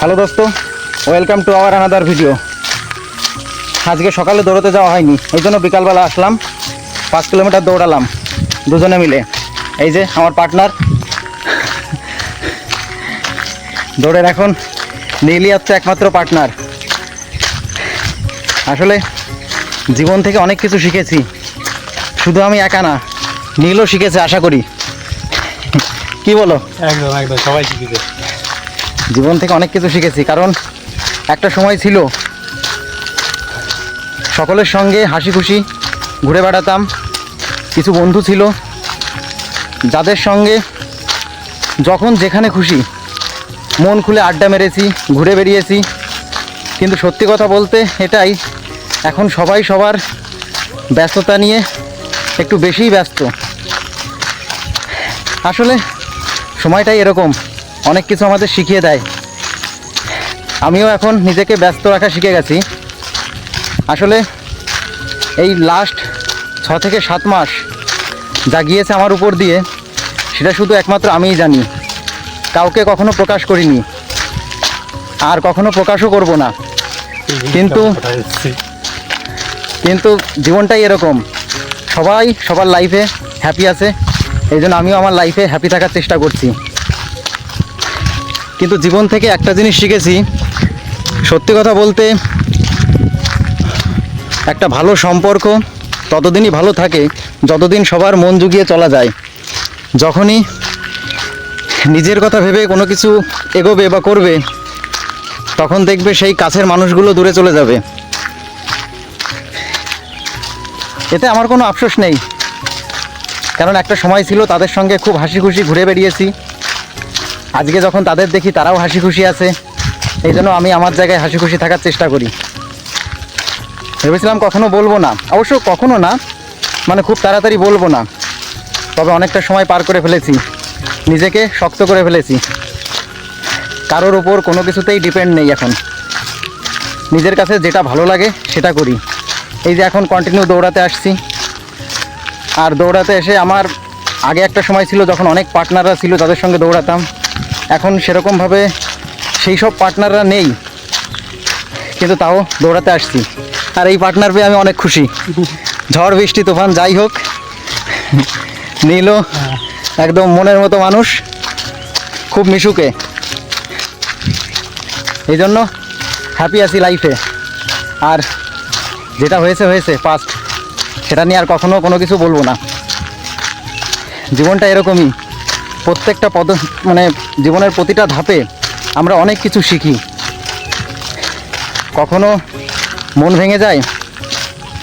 Hello দোস্ত welcome to our another video আজকে সকালে দৌড়তে যাওয়া হয়নি, এই জন্য বিকালবেলা আসলাম, পাঁচ কিলোমিটার দৌড়ালাম, দুজনে মিলে। এই যে আমার পার্টনার দৌড়ের এখন নীলই হচ্ছে একমাত্র পার্টনার আসলে জীবন থেকে অনেক কিছু শিখেছি, শুধু আমি একা না, নীলও শিখেছে, আশা করি। কি বলো? একদম একদম, সবাই শিখেছে। জীবন থেকে অনেক কিছু শিখেছি, কারণ একটা সময় ছিল সকলের সঙ্গে হাসি খুশি ঘুরে বেড়াতাম, কিছু বন্ধু ছিল যাদের সঙ্গে যখন যেখানে খুশি মন খুলে আড্ডা মেরেছি, ঘুরে বেরিয়েছি কিন্তু সত্যি কথা বলতে এটাই, এখন সবাই সবার ব্যস্ততা নিয়ে একটু বেশিই ব্যস্ত। আসলে সময়টাই এরকম। অনেক কিছু আমাদের শিখিয়ে দেয়। আমিও এখন নিজেকে ব্যস্ত রাখা শিখে গেছি। আসলে এই লাস্ট ছ থেকে সাত মাস যা গিয়েছে আমার উপর দিয়ে, সেটা শুধু একমাত্র আমিই জানি। কাউকে কখনো প্রকাশ করিনি। আর কখনো প্রকাশও করব না। কিন্তু- কিন্তু জীবনটাই এরকম। সবাই সবার লাইফে হ্যাপি আছে। এই জন্য আমিও আমার লাইফে হ্যাপি থাকার চেষ্টা করছি। কিন্তু জীবন থেকে একটা জিনিস শিখেছি। সত্যি কথা বলতে, একটা ভালো সম্পর্ক ততদিনই ভালো থাকে, যতদিন সবার মন জুগিয়ে চলা যায়। যখনই নিজের কথা ভেবে কোনো কিছু এগোবে বা করবে, তখন দেখবে সেই কাছের মানুষগুলো দূরে চলে যাবে। এতে আমার কোনো আফসোস নেই। কারণ একটা সময় ছিল তাদের সঙ্গে খুব হাসি খুশি ঘুরে বেরিয়েছি আজকে যখন তাদের দেখি, তারাও হাসি খুশি আছে। এই জন্য আমি আমার জায়গায় হাসি খুশি থাকার চেষ্টা করি। ভেবেছিলাম কখনো বলব না। অবশ্য কখনো না মানে খুব তাড়াতাড়ি বলব না। তবে অনেকটা সময় পার করে ফেলেছি। নিজেকে শক্ত করে ফেলেছি। কারোর ওপর কোনো কিছুতেই ডিপেন্ড নেই এখন। নিজের কাছে যেটা ভালো লাগে, সেটা করি। এই যে এখন কন্টিনিউ দৌড়াতে আসছি। আর দৌড়াতে এসে আমার, আগে একটা সময় ছিল যখন অনেক পার্টনাররা ছিল, তাদের সঙ্গে দৌড়াতাম। এখন সেরকমভাবে সেই সব পার্টনাররা নেই। কিন্তু তাও দৌড়াতে আসছি। আর এই পার্টনার পেয়ে আমি অনেক খুশি। ঝড়, বৃষ্টি, তুফান, যাই হোক নীলও একদম মনের মতো মানুষ, খুব মিশুকে। এই জন্য হ্যাপি আছি লাইফে আর যেটা হয়েছে হয়েছে পাস্ট সেটা নিয়ে আর কখনো কোনো কিছু বলব না। জীবনটা এরকমই। প্রত্যেকটা পদ মানে জীবনের প্রতিটা ধাপে আমরা অনেক কিছু শিখি। কখনো মন ভেঙে যায়?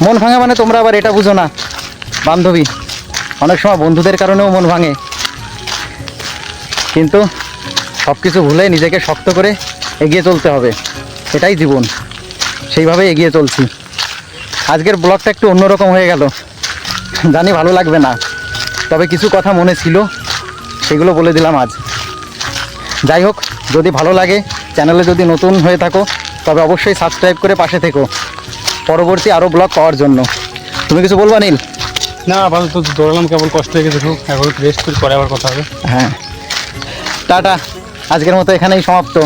মন ভাঙা মানে তোমরা আবার এটা বুঝো না। বান্ধবী, অনেক সময় বন্ধুদের কারণেও মন ভাঙে। কিন্তু সব কিছু ভুলে নিজেকে শক্ত করে এগিয়ে চলতে হবে। এটাই জীবন। সেইভাবে এগিয়ে চলছি। আজকের ব্লগটা একটু অন্যরকম হয়ে গেল। জানি ভালো লাগবে না। তবে কিছু কথা মনে ছিল। সেগুলো বলে দিলাম আজ। যাই হোক যদি ভালো লাগে চ্যানেলে যদি নতুন হয়ে থাকো তবে অবশ্যই সাবস্ক্রাইব করে পাশে থেকো। পরবর্তী আরও ব্লগ পাওয়ার জন্য। তুমি কিছু বলবা নীল? না আপাতত দৌড়ালাম কেবল কষ্ট হয়ে গেছে খুব এখন রেস্ট করে পরে আবার কথা হবে। হ্যাঁ। টাটা। আজকের মতো এখানেই সমাপ্ত।